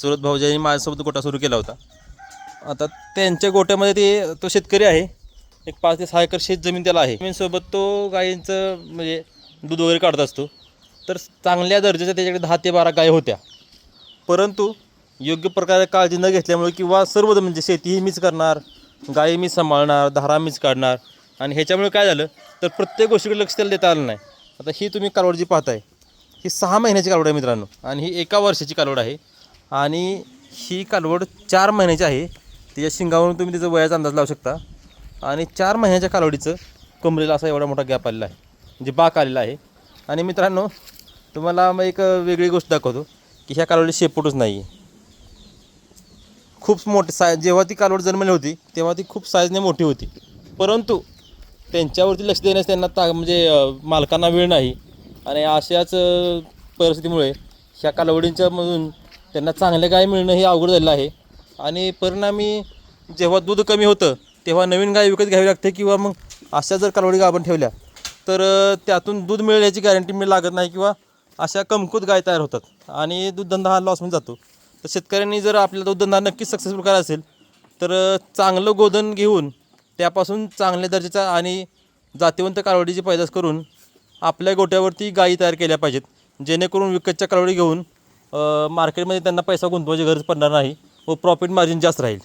चुरत भाऊजांनी माझ्यासोबत गोटा सुरू केला होता. आता त्यांच्या गोट्यामध्ये ते तो शेतकरी आहे. एक पाच ते सहा एकर शेत जमीन त्याला आहे. जमीनसोबत तो गायींचं म्हणजे दूध वगैरे काढत असतो. तर चांगल्या दर्जाच्या त्याच्याकडे दहा ते बारा गाय होत्या. परंतु योग्य प्रकारे काळजी न घेतल्यामुळे किंवा सर्व म्हणजे शेतीही मीच करणार गायी मीच सांभाळणार धारा मीच काढणार आणि ह्याच्यामुळे काय झालं तर प्रत्येक गोष्टीकडे लक्ष त्याला देता आलं नाही. आता ही तुम्ही कालवड जी पाहताय. ही सहा महिन्याची कालवड आहे मित्रांनो आणि ही एका वर्षाची कालवड आहे. आणि ही कालवड चार महिन्याची आहे. त्याच्या शिंगावरून तुम्ही त्याचा वयाचा अंदाज लावू शकता. आणि चार महिन्याच्या कालवडीचं कमरेला असा एवढा मोठा गॅप आलेला आहे म्हणजे बाक आलेला आहे. आणि मित्रांनो तुम्हाला मग एक वेगळी गोष्ट दाखवतो की ह्या कालवडी शेपूटच नाही आहे खूप मोठी साय जेव्हा ती कालवड जन्मली होती तेव्हा ती खूप साईजने मोठी होती. परंतु त्यांच्यावरती लक्ष देण्यास त्यांना ता म्हणजे मालकांना वेळ नाही. आणि अशाच परिस्थितीमुळे ह्या कालवडींच्यामधून त्यांना चांगल्या गाय मिळणं हे अवघड झालेलं आहे. आणि परिणामी जेव्हा दूध कमी होतं तेव्हा नवीन गाय विकत घ्यावी लागते किंवा मग अशा जर कालवडी आपण ठेवल्या तर त्यातून दूध मिळण्याची गॅरंटी मिळ लागत नाही किंवा अशा कमकुत गाय तयार होतात आणि दूधधंदा हा लॉसमध्ये जातो. तर शेतकऱ्यांनी जर आपला दूधधंदा नक्कीच सक्सेसफुल करायचा असेल तर चांगलं गोधन घेऊन त्यापासून चांगल्या दर्जाचा आणि जातीवंत कालवडीची पैदास करून आपल्या गोट्यावरती गायी तयार केल्या पाहिजेत जेणेकरून विकतच्या कालवडी घेऊन मार्केटमध्ये त्यांना पैसा गुंतवायची गरज पडणार नाही. व प्रॉफिट मार्जिन जास्त राहील.